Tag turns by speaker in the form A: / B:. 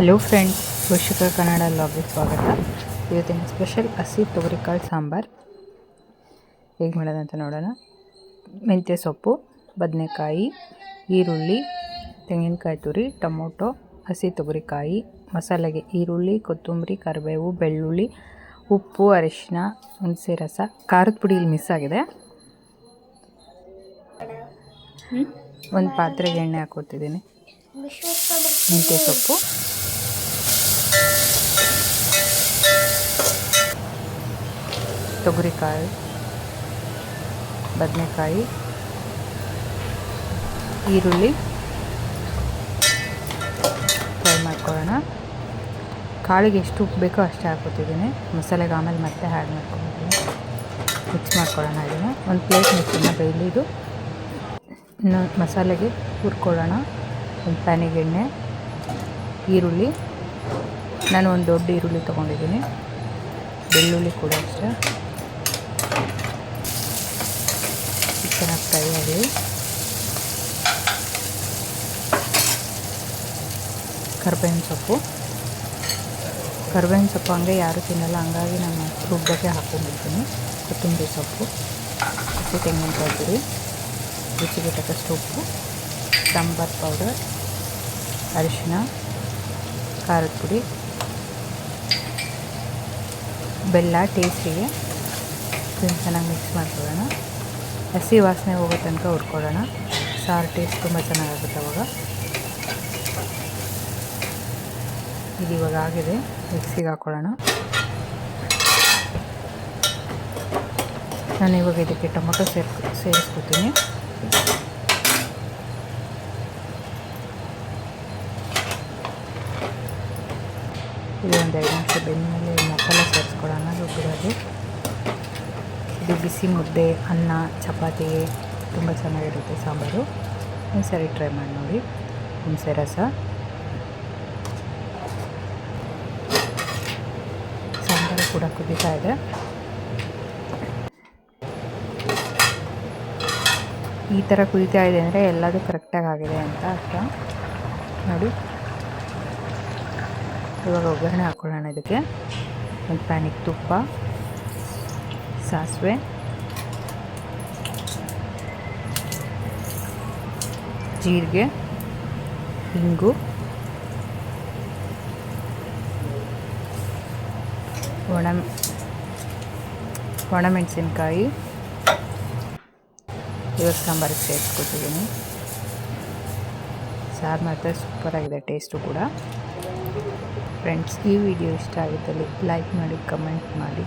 A: Hello friends ಪೋಷಕ ಕನ್ನಡ ಲಾಗ್ಗೆ ಸ್ವಾಗತ. ಇವತ್ತಿನ ಸ್ಪೆಷಲ್ ಹಸಿ ತೊಗರಿಕಾಳು ಸಾಂಬಾರು. ಹೇಗೆ ಮಾಡೋದಂತ ನೋಡೋಣ. ಮೆಂತ್ಯ ಸೊಪ್ಪು ಬದನೆಕಾಯಿ ಈರುಳ್ಳಿ ತೆಂಗಿನಕಾಯಿ ತುರಿ ಟೊಮೊಟೊ ಹಸಿ ತೊಗರಿಕಾಯಿ ಮಸಾಲೆಗೆ ಈರುಳ್ಳಿ ಕೊತ್ತಂಬರಿ ಕರಿಬೇವು ಬೆಳ್ಳುಳ್ಳಿ ಉಪ್ಪು ಅರಿಶಿನ ಹುಣಸೆ ರಸ ಖಾರದ ಪುಡಿ ಇಲ್ಲಿ ಮಿಸ್ ಆಗಿದೆ. ಒಂದು ಪಾತ್ರೆಗೆ ಎಣ್ಣೆ ಹಾಕ್ಕೊತಿದ್ದೀನಿ ಮೆಂತ್ಯ ಸೊಪ್ಪು. ತೊಗರಿಕಾಳು ಬದನೆಕಾಯಿ, ಈರುಳ್ಳಿ. ಫ್ರೈ ಮಾಡ್ಕೊಳ್ಳೋಣ. ಕಾಳಿಗೆ ಎಷ್ಟು ಉಪ್ಪು ಬೇಕೋ ಅಷ್ಟೇ ಹಾಕೋತಿದ್ದೀನಿ ಮಸಾಲೆಗೆ ಆಮೇಲೆ ಮತ್ತೆ ಹ್ಯಾಡ್ ಮಾಡ್ಕೊಂಡಿದ್ದೀನಿ ಮಿಕ್ಸ್ ಮಾಡ್ಕೊಳ್ಳೋಣ ಇದನ್ನು. ಒಂದು ಪ್ಲೇಟ್ ಮಿಕ್ಸನ್ನ ಬೇಯಲಿದು ಇನ್ನು ಮಸಾಲೆಗೆ ಹುರ್ಕೊಳ್ಳೋಣ. ಒಂದು ಪ್ಯಾನಿಗೆ ಎಣ್ಣೆ, ಈರುಳ್ಳಿ. ನಾನು ಒಂದು ದೊಡ್ಡ ಈರುಳ್ಳಿ ತೊಗೊಂಡಿದ್ದೀನಿ. ಬೆಳ್ಳುಳ್ಳಿ ಕೂಡ ಅಷ್ಟೇ. ಚೆನ್ನಾಗಿ ಫ್ರೈ ಆಗಲಿ ಕರ್ಬೇವಿನ ಸೊಪ್ಪು. ಕರ್ಬೇವಿನ ಸೊಪ್ಪು ಹಂಗೆ ಯಾರೂ ತಿನ್ನಲ್ಲ, ಹಂಗಾಗಿ ನಾನು ರುಬ್ಬಕ್ಕೆ ಹಾಕೊಂಡಿರ್ತೀನಿ ಕೊತ್ತಂಬರಿ ಸೊಪ್ಪು, ಹಸಿ ತೆಂಗಿನಕಾಯಿ ಪುಡಿ, ರುಚಿಗೆ ತಕ್ಕಷ್ಟು ಉಪ್ಪು, ಸಾಂಬಾರ್ ಪೌಡರ್, ಅರಿಶಿನ, ಖಾರದ ಪುಡಿ. ಬೆಲ್ಲ, ಟೇಸ್ಟಿಗೆ ಇದನ್ನು ಚೆನ್ನಾಗಿ ಮಿಕ್ಸ್ ಮಾಡ್ಕೊಳ್ಳೋಣ. ಹಸಿ ವಾಸನೆ ಹೋಗೋ ತನಕ ಹುರ್ಕೊಳ್ಳೋಣ. ಸಾರು ಟೇಸ್ಟ್ ತುಂಬ ಚೆನ್ನಾಗಾಗುತ್ತೆ ಅವಾಗ. ಇದು ಇವಾಗ ಆಗಿದೆ. ಮಿಕ್ಸಿಗೆ ಹಾಕ್ಕೊಳ್ಳೋಣ ನಾನು ಇವಾಗ ಇದಕ್ಕೆ ಟೊಮೊಟೊ ಸೇರ್ ಸೇರಿಸ್ಕೊತೀನಿ. ಇದೊಂದು ಐದು ನಿಮಿಷ ಬೆಂದ ಮೇಲೆ ಮಸಾಲೆ ಸೇರಿಸ್ಕೊಳ್ಳೋಣ, ರುಬ್ಬಿರೋದು. ಇದು ಬಿಸಿ ಮುದ್ದೆ, ಅನ್ನ, ಚಪಾತಿ, ತುಂಬ ಚೆನ್ನಾಗಿರುತ್ತೆ ಸಾಂಬಾರು. ಒಂದು ಸರಿ ಟ್ರೈ ಮಾಡಿ ನೋಡಿ. ಹುಣಸೆ ರಸ. ಸಾಂಬಾರು ಕೂಡ ಕುದೀತಾ ಇದೆ. ಈ ಥರ ಕುದೀತಾ ಇದೆ ಅಂದರೆ ಎಲ್ಲದೂ ಕರೆಕ್ಟಾಗಿ ಆಗಿದೆ ಅಂತ ಅರ್ಥ. ನೋಡಿ. ಇವಾಗ ಒಗ್ಗರಣೆ ಹಾಕ್ಕೊಳ್ಳೋಣ ಇದಕ್ಕೆ. ಒಂದು ಪ್ಯಾನಿಗೆ ತುಪ್ಪ. ಸಾಸಿವೆ. ಜೀರಿಗೆ ಹಿಂಗು ಒಣ, ಒಣಮೆಣಸಿನ್ಕಾಯಿ. ಇವಾಗ ಸಾಂಬಾರಿಗೆ ಸೇರಿಸ್ಕೊತಿದ್ದೀನಿ ಸಾರು ಮಾತ್ರ ಸೂಪರಾಗಿದೆ ಟೇಸ್ಟು ಕೂಡ. ಫ್ರೆಂಡ್ಸ್ ಈ ವಿಡಿಯೋ ಇಷ್ಟ ಆಗಿದ್ದಲ್ಲಿ ಲೈಕ್ ಮಾಡಿ ಕಮೆಂಟ್ ಮಾಡಿ.